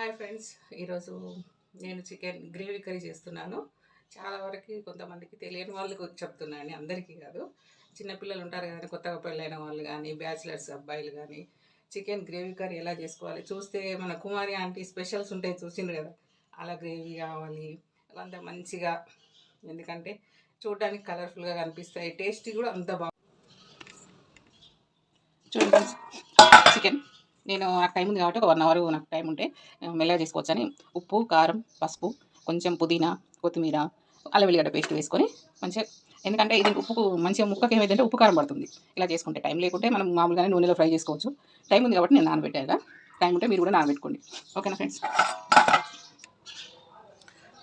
Hi friends. ఈరోజు నేను chicken gravy curry చేస్తున్నాను. చాలా వరకు కొంతమందికి తెలియని వాళ్ళకి చెప్తున్నాను అందరికీ కాదు. చిన్నపిల్లలు ఉంటారు కదా కొత్తగా పెళ్ళైన వాళ్ళు కానీ బ్యాచిలర్స్ అబ్బాయిలు కానీ చికెన్ గ్రేవీ కర్రీ ఎలా చేసుకోవాలి? చూస్తే మన కుమారి ఆంటీ స్పెషల్స్ ఉంటాయి చూసిండ్రు కదా. అలా గ్రేవీ కావాలి. అంత మంచిగా ఎందుకంటే చూడడానికి కలర్ఫుల్గా కనిపిస్తాయి. టేస్ట్ కూడా అంత బాగుంది. చూడండి చికెన్. నేను నాకు టైం ఉంది కాబట్టి ఒక వన్ అవర్ నాకు టైం ఉంటే మెల్లగా చేసుకోవచ్చని ఉప్పు కారం పసుపు కొంచెం పుదీనా కొత్తిమీర అల్లం వెల్లిగడ్డ పేస్ట్ వేసుకొని మంచిగా ఎందుకంటే ఇది ఉప్పుకు మంచిగా ముక్కకి ఏమైందంటే ఉప్పు కారం పడుతుంది. ఇలా చేసుకుంటే టైం లేకుంటే మనం మామూలుగానే నూనెలో ఫ్రై చేసుకోవచ్చు. టైం ఉంది కాబట్టి నేను నానబెట్టాక టైం ఉంటే మీరు కూడా నానబెట్టుకోండి. ఓకేనా ఫ్రెండ్స్?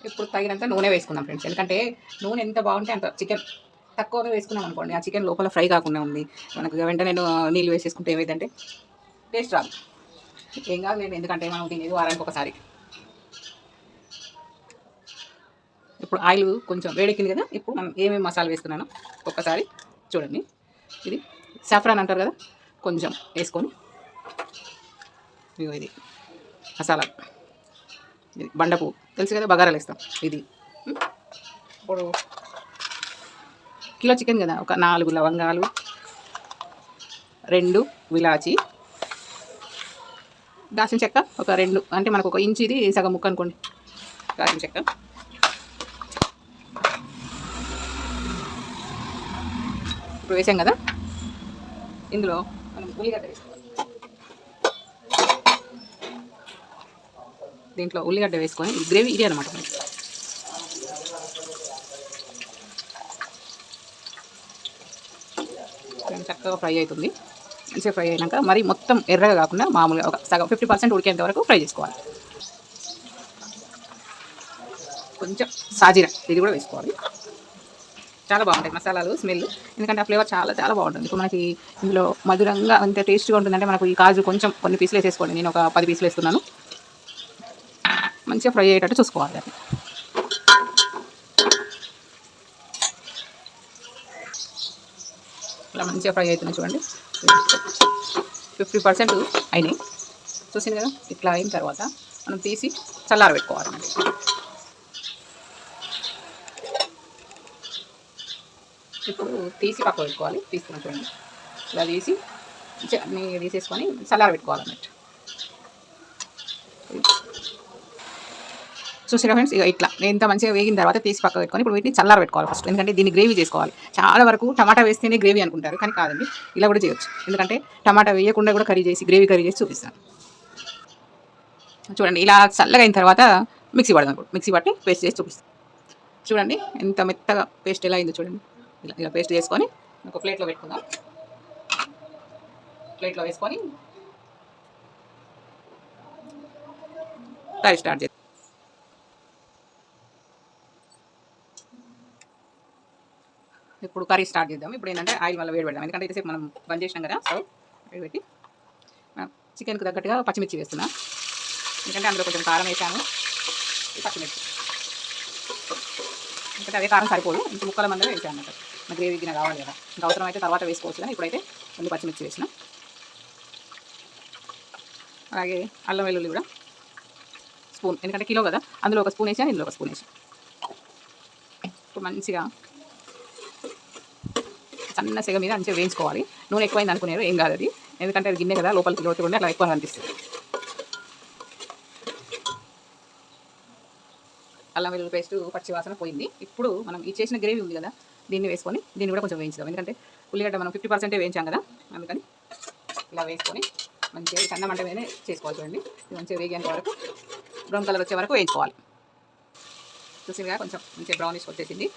ఇప్పుడు తగినంత నూనె వేసుకుందాం ఫ్రెండ్స్. ఎందుకంటే నూనె ఎంత బాగుంటే అంత చికెన్ తక్కువగా వేసుకున్నాం అనుకోండి ఆ చికెన్ లోపల ఫ్రై కాకుండా ఉంది. మనకు వెంటనే నేను నీళ్ళు వేసేసుకుంటే ఏమైందంటే టేస్ట్ రాదు. ఏం కాదు నేను ఎందుకంటే మనం తినేది వారానికి ఒకసారి. ఇప్పుడు ఆయిల్ కొంచెం వేడెక్కింది కదా ఇప్పుడు మనం ఏమేమి మసాలా వేస్తున్నానో ఒక్కసారి చూడండి. ఇది సాఫ్రాన్ అంటారు కదా కొంచెం వేసుకొని. ఇది మసాలా. ఇది బండపు తెలుసు కదా బగారాలు వేస్తాం. ఇది. ఇప్పుడు కిలో చికెన్ కదా ఒక నాలుగు లవంగాలు రెండు విలాచి దాచిన చెక్క ఒక రెండు అంటే మనకు ఒక ఇంచు ఇది సగం ముక్క అనుకోండి. దాచిన చెక్క. ఇప్పుడు వేసాం కదా? ఇందులో మనం ఉల్లిగడ్డ వేసుకోవాలి. దీంట్లో ఉల్లిగడ్డ వేసుకొని గ్రేవీ ఇది అనమాట మనకి. చక్కగా ఫ్రై అవుతుంది. మంచిగా ఫ్రై అయినాక మరి మొత్తం ఎర్రగా కాకుండా మామూలుగా ఒక సగం ఫిఫ్టీ పర్సెంట్ ఉడికేంత వరకు ఫ్రై చేసుకోవాలి. కొంచెం సాజీరా ఇది కూడా వేసుకోవాలి. చాలా బాగుంటాయి మసాలాలు స్మెల్ ఎందుకంటే ఆ ఫ్లేవర్ చాలా చాలా బాగుంటుంది. ఇప్పుడు మనకి ఇందులో మధురంగా అంత టేస్ట్గా ఉంటుందంటే మనకు ఈ కాజు కొంచెం కొన్ని పీసులు వేసేసుకోండి. నేను ఒక పది పీసులు వేస్తున్నాను. మంచిగా ఫ్రై అయ్యేటట్టు చూసుకోవాలి అది మంచిగా ఫ్రై అవుతున్నాయి చూడండి. ఫిఫ్టీ పర్సెంట్ అయినాయి. చూసింది కదా? ఇట్లా అయిన తర్వాత మనం తీసి చల్లార పెట్టుకోవాలి ఇప్పుడు తీసి పక్క పెట్టుకోవాలి. తీసుకుని చూడండి. ఇలా తీసి తీసేసుకొని చల్లారబెట్టుకోవాలన్నట్టు చూసారా ఫ్రెండ్స్ ఇక ఇట్లా. ఇంత మంచిగా వేగిన తర్వాత తీసి పక్క పెట్టుకొని ఇప్పుడు వీటిని చల్లార పెట్టుకోవాలి ఫస్ట్ ఎందుకంటే దీన్ని గ్రేవీ చేసుకోవాలి. చాలా వరకు టమాటా వేస్తేనే గ్రేవీ అనుకుంటారు కానీ కాదండి. ఇలా కూడా చేయొచ్చు. ఎందుకంటే టమాటా వేయకుండా కూడా కర్రీ చేసి గ్రేవీ కర్రీ చేసి చూపిస్తాను. చూడండి ఇలా చల్లగా అయిన తర్వాత మిక్సీ పడదాం ఇప్పుడు. మిక్సీ పట్టి పేస్ట్ చేసి చూపిస్తాను. చూడండి ఎంత మెత్తగా పేస్ట్ ఎలా అయిందో చూడండి. ఇలా ఇలా పేస్ట్ చేసుకొని ఒక ప్లేట్లో పెట్టుకుందాం. ప్లేట్లో వేసుకొని కర్రీ స్టార్ట్ చేస్తాం ఇప్పుడు కర్రీ స్టార్ట్ చేద్దాం. ఇప్పుడు ఏంటంటే ఆయిల్ వల్ల వేడి పెడదాం. ఎందుకంటే అయితే మనం బంద్ చేసినాం కదా వేడి పెట్టి చికెన్కి తగ్గట్టుగా పచ్చిమిర్చి వేస్తున్నా. ఎందుకంటే అందులో కొంచెం కారం వేసాను. పచ్చిమిర్చి. ఎందుకంటే అదే కారం సరిపోదు. ఇంక ముక్కల మందమే వేసాను అన్నమాట. నా గ్రేవీ గిన్నె కావాలి కదా. ఇంకా అవసరం అయితే తర్వాత వేసుకోవచ్చు కానీ ఇప్పుడైతే ముందు పచ్చిమిర్చి వేసిన. అలాగే అల్లం వెల్లుల్లి కూడా స్పూన్. ఎందుకంటే కిలో కదా. అందులో ఒక స్పూన్ వేసాను ఇందులో ఒక స్పూన్ వేసాను. ఇప్పుడు మంచిగా సన్న సెగ మీద మంచిగా వేయించుకోవాలి. నూనె ఎక్కువైంది అనుకునేరు ఏం కాదు అది ఎందుకంటే అది గిన్నె కదా లోపలికి లోతులు అలా ఎక్కువ అనిపిస్తుంది. అల్లం వెల్లుల్లి పేస్ట్ పచ్చి వాసన పోయింది. ఇప్పుడు మనం ఈ చేసిన గ్రేవీ ఉంది కదా దీన్ని వేసుకొని దీన్ని కూడా కొంచెం వేయించుదాం. ఎందుకంటే ఉల్లిగడ్డ మనం ఫిఫ్టీ పర్సెంటే వేయించాం కదా అందుకని ఇలా వేసుకొని మంచిగా సన్న మంట మీదనే చేసుకోవాలి చూడండి. మంచిగా వేగేంత వరకు బ్రౌన్ కలర్ వచ్చే వరకు వేయించుకోవాలి. చూసిగా కొంచెం మంచిగా బ్రౌనిష్ వచ్చేసింది.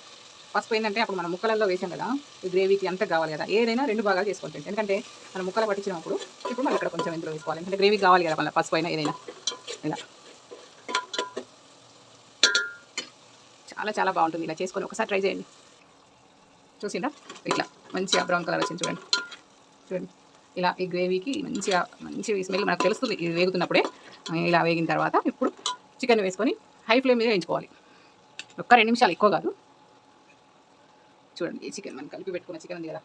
పసుపు ఏంటంటే అప్పుడు మనం ముక్కలలో వేసాం కదా ఈ గ్రేవీకి అంతా కావాలి కదా. ఏదైనా రెండు భాగాలు చేసుకోవచ్చు ఎందుకంటే మనం ముక్కలు పట్టించినప్పుడు ఇప్పుడు మనం ఇక్కడ కొంచెం ఇందులో వేసుకోవాలి. ఎందుకంటే గ్రేవీ కావాలి కదా మళ్ళీ పసుపు అయినా ఏదైనా. ఇలా. చాలా చాలా బాగుంటుంది. ఇలా చేసుకొని ఒకసారి ట్రై చేయండి. చూసిందా ఇట్లా. మంచిగా బ్రౌన్ కలర్ వచ్చింది చూడండి. చూడండి. ఇలా ఈ గ్రేవీకి మంచిగా మంచి స్మెల్ మనకు తెలుస్తుంది. ఇది వేగుతున్నప్పుడే ఇలా వేగిన తర్వాత ఇప్పుడు చికెన్ వేసుకొని హై ఫ్లేమ్ మీద వేయించుకోవాలి. ఒక్క రెండు నిమిషాలు ఎక్కువ కాదు. చూడండి ఈ చికెన్ మనం కలిపి పెట్టుకున్న చికెన్ ఉంది కదా.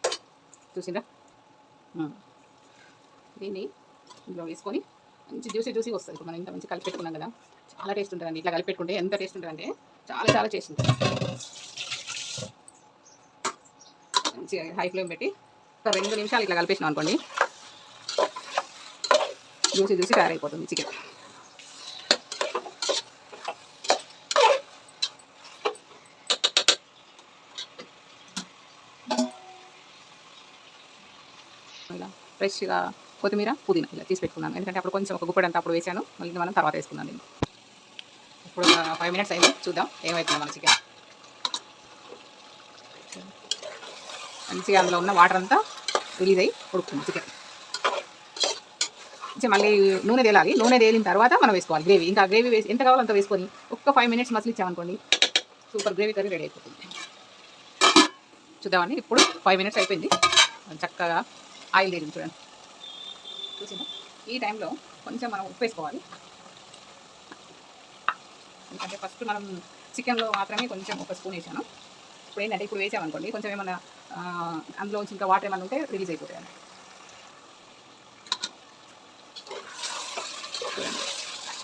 చూసిందా దీన్ని ఇందులో వేసుకొని మంచి జ్యూసీ జ్యూసీ వస్తుంది. ఇప్పుడు మనం ఇంత మంచి కలిపి పెట్టుకున్నాం కదా చాలా టేస్ట్ ఉంటుందండి. ఇట్లా కలిపి పెట్టుకుంటే ఎంత టేస్ట్ ఉంటుందంటే చాలా చాలా టేస్ట్ ఉంటుంది. మంచిగా హై ఫ్లేమ్ పెట్టి ఒక రెండు నిమిషాలు ఇట్లా కలిపేసినాం అనుకోండి జ్యూసీ జ్యూసీ తయారైపోతుంది చికెన్ ఇలా ఫ్రెష్గా కొత్తిమీర పుదీనా ఇలా తీసి పెట్టుకున్నాను. ఎందుకంటే అప్పుడు కొంచెం ఒక గుప్పడంత అప్పుడు వేసాను. మళ్ళీ మనం తర్వాత వేసుకున్నాను నేను ఇప్పుడు ఒక ఫైవ్ మినిట్స్ అయింది. చూద్దాం ఏమవుతుందో మన చికెన్. మంచిగా అందులో ఉన్న వాటర్ అంతా రిలీజ్ అయ్యి ఉడుకుతుంది చికెన్. మంచిగా మళ్ళీ నూనె తేలాలి. నూనె తేలిన తర్వాత మనం వేసుకోవాలి గ్రేవీ. ఇంకా గ్రేవీ వేసి ఎంత కావాలో అంత వేసుకొని ఒక్క ఫైవ్ మినిట్స్ మసలు ఇచ్చామనుకోండి సూపర్ గ్రేవీ కర్రీ రెడీ అయిపోతుంది. చూద్దామండి. ఇప్పుడు ఫైవ్ మినిట్స్ అయిపోయింది. చక్కగా ఆయిల్ తేలింది చూడండి. చూసిందా ఈ టైంలో కొంచెం మనం ఉప్పు వేసుకోవాలి. ఎందుకంటే ఫస్ట్ మనం చికెన్లో మాత్రమే కొంచెం ఒక స్పూన్ వేసాను. ఇప్పుడు ఏంటంటే ఇప్పుడు వేసామనుకోండి కొంచెం ఏమన్నా అందులో అందులో ఇంకా వాటర్ ఏమన్నా ఉంటే రిలీజ్ అయిపోతాయి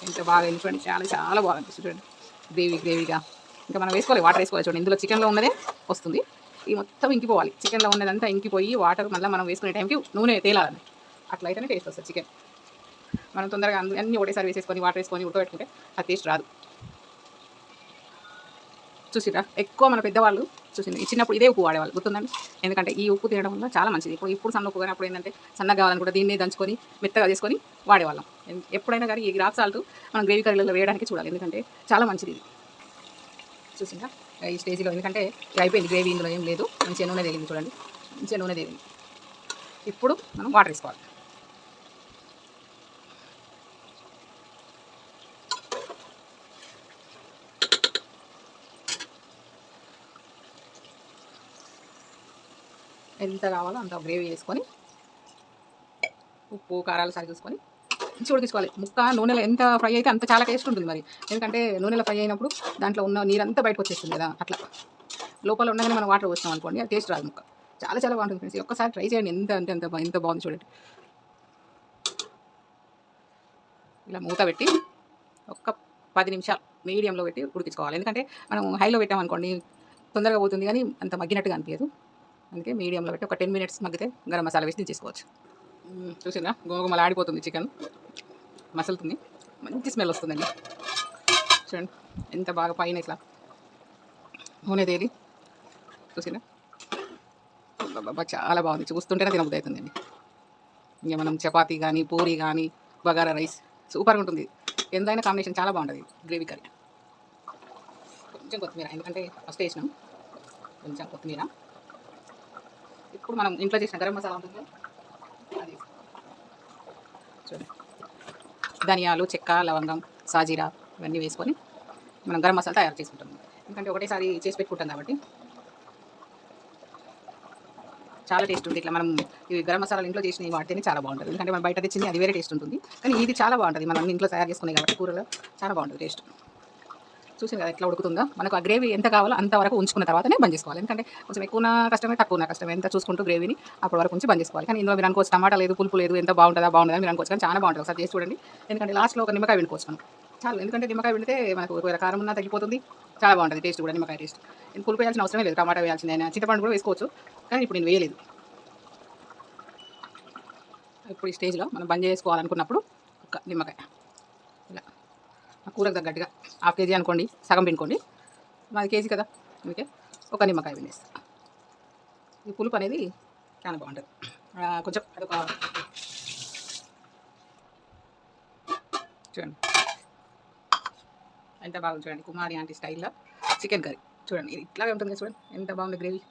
ఎంత బాగా అయింది చూడండి. చాలా చాలా బాగా అనిపిస్తుంది చూడండి. గ్రేవీ గ్రేవీగా. ఇంకా మనం వేసుకోవాలి వాటర్ వేసుకోవాలి చూడండి. ఇందులో చికెన్లో ఉన్నదే వస్తుంది. ఈ మొత్తం ఇంకిపోవాలి చికెన్లో ఉన్నదంతా ఇంకిపోయి వాటర్ మళ్ళీ మనం వేసుకునే టైంకి నూనె తేలాలి అట్లా అయితేనే టేస్ట్ వస్తుంది చికెన్. మనం తొందరగా అన్ని అన్ని ఒకటేసారి వేసేసుకొని వాటర్ వేసుకొని ఉడకబెట్టుకుంటే ఆ టేస్ట్ రాదు. చూసిరా ఎక్కువ మన పెద్దవాళ్ళు చూసింది. చిన్నప్పుడు ఇదే ఉప్పు వాడేవాళ్ళు. గుర్తుందండి? ఎందుకంటే ఈ ఉప్పు తినడం వల్ల చాలా మంచిది. ఇప్పుడు ఇప్పుడు సన్న ఉప్పు కానీ అప్పుడు ఏంటంటే సన్నగా కావాలనుకుంటే దీన్ని దంచుకొని మెత్తగా చేసుకొని వాడేవాళ్ళం. ఎప్పుడైనా కానీ ఈ రాక్ సాల్ట్ మనం గ్రేవీ కర్రీలలో వేయడానికి చూడాలి. ఎందుకంటే చాలా మంచిది చూసిందా ఈ స్టేజ్లో. ఎందుకంటే అయిపోయింది గ్రేవీ ఇందులో ఏం లేదు. మంచిగా నూనె తేలింది చూడండి. మంచిగా నూనె తేలింది. ఇప్పుడు మనం వాటర్ వేసుకోవాలి. ఎంత కావాలో అంత గ్రేవీ వేసుకొని ఉప్పు కారాలు సరి చూసుకొని మంచి ఉడికించుకోవాలి ముక్క నూనెలో ఎంత ఫ్రై అయితే అంత చాలా టేస్ట్ ఉంటుంది మరి. ఎందుకంటే నూనెలో ఫ్రై అయినప్పుడు దాంట్లో ఉన్న నీరంతా బయటకు వచ్చేస్తుంది కదా అట్లా. లోపల ఉండగానే మనం వాటర్ పోసినాం అనుకోండి అది టేస్ట్ రాదు ముక్క. చాలా చాలా బాగుంటుంది ఫ్రెండ్స్ ఒక్కసారి ట్రై చేయండి. ఎంత అంటే ఎంత ఎంత బాగుంది చూడండి. ఇలా మూత పెట్టి ఒక్క పది నిమిషాలు మీడియంలో పెట్టి ఉడికించుకోవాలి ఎందుకంటే మనం హైలో పెట్టామనుకోండి తొందరగా పోతుంది కానీ అంత మగ్గినట్టుగా అనిపించదు. అందుకే మీడియంలో పెట్టి ఒక టెన్ మినిట్స్ మగ్గితే గరం మసాలా వేసి తీసుకోవచ్చు చూసిందా? గోగుమల ఆడిపోతుంది చికెన్. మసలుతుంది. మంచి స్మెల్ వస్తుందండి. చూడండి ఎంత బాగా పైన ఇట్లా నూనె తేలి. చూసిందా? చాలా బాగుంది. చూస్తుంటేనే తినబుద్ధి అవుతుందండి. ఇంకా మనం చపాతీ కానీ పూరి కానీ బగారా రైస్ సూపర్గా ఉంటుంది. ఎంతైనా కాంబినేషన్ చాలా బాగుంటుంది గ్రేవీ కర్రీ. కొంచెం కొత్తిమీర ఎందుకంటే ఫస్ట్ వేసినాం. కొంచెం కొత్తిమీర. ఇప్పుడు మనం ఇంట్లో చేసిన గరం మసాలా ఉంటుంది ధనియాలు చెక్క లవంగం సాజీరా ఇవన్నీ వేసుకొని మనం గరం మసాలా తయారు చేసుకుంటాం. ఎందుకంటే ఒకటేసారి చేసి పెట్టుకుంటాం కాబట్టి. చాలా టేస్ట్ ఉంటుంది. ఇట్లా మనం ఇవి గరం మసాలాలు ఇంట్లో చేసినవి వాడితేనే చాలా బాగుంటుంది. ఎందుకంటే మనం బయట తెచ్చింది అది వేరే టేస్ట్ ఉంటుంది. కానీ ఇది చాలా బాగుంటుంది. మనం ఇంట్లో తయారు చేసుకునే కాబట్టి కూరలో చాలా బాగుంటుంది టేస్ట్. చూసాను కదా ఎట్లా ఉడుకుతుందో. మనకు ఆ గ్రేవీ ఎంత కావాలో అంతవరకు ఉంచుకున్న తర్వాతనే బంద్ చేసుకోవాలి. ఎందుకంటే కొంచెం ఎక్కువ కష్టమే తక్కువ కష్టమే. ఎంత చూసుకుంటూ గ్రేవీని అప్పటి వరకు ఉంచి బంద్ చేసుకోవాలి. కానీ ఇందులో మీరు అనుకోవచ్చు టమాటా లేదు పులుపు లేదు ఎంత బాగుంటుందా బాగుంటుందా మీరు అనుకోవచ్చు. కానీ చాలా బాగుంటుంది ఒకసారి చేసి చూడండి. ఎందుకంటే లాస్ట్లో ఒక నిమ్మకాయ పిండుకోవచ్చు చాలు. ఎందుకంటే నిమ్మకాయ పిండితే మనకు ఒకవేళ కారం ఉన్నా తగ్గిపోతుంది. చాలా బాగుంటుంది టేస్ట్ కూడా నిమ్మకాయ టేస్ట్. నేను పులుపు వేయాల్సిన అవసరమే లేదు. టమాటా వేయాల్సిందే చింతపండు కూడా వేసుకోవచ్చు. కానీ ఇప్పుడు నేను వేయలేదు. ఇప్పుడు ఈ స్టేజ్లో మనం బంద్ చేసుకోవాలనుకున్నప్పుడు ఒక నిమ్మకాయ. కూరకు తగ్గట్టుగా హాఫ్ కేజీ అనుకోండి సగం పిండుకోండి. మాది కేజీ కదా అందుకే ఒక నిమ్మకాయ పిండేస్తా. ఈ పులుపు అనేది చాలా బాగుంటుంది. కొంచెం అదొక చూడండి. ఎంత బాగుంది చూడండి కుమారి ఆంటీ స్టైల్లో చికెన్ కర్రీ. చూడండి ఇది ఇట్లాగే ఉంటుంది కదా చూడండి ఎంత బాగుంది గ్రేవీ.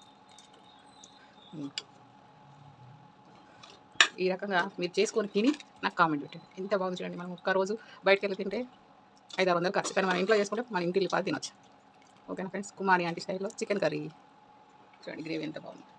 ఈ రకంగా మీరు చేసుకొని తిని నాకు కామెంట్ పెట్టండి. ఎంత బాగుంది చూడండి మనం ఒక్క రోజు బయటకు వెళ్ళి తింటే ఐదు ఆరు వందలు ఖర్చు కానీ మన ఇంట్లో చేసుకుంటే మన ఇంటి పాలు తినొచ్చు. ఓకేనా ఫ్రెండ్స్? కుమారి ఆంటీ స్టైల్లో చికెన్ కర్రీ. చూడండి గ్రేవీ ఎంత బాగుంది.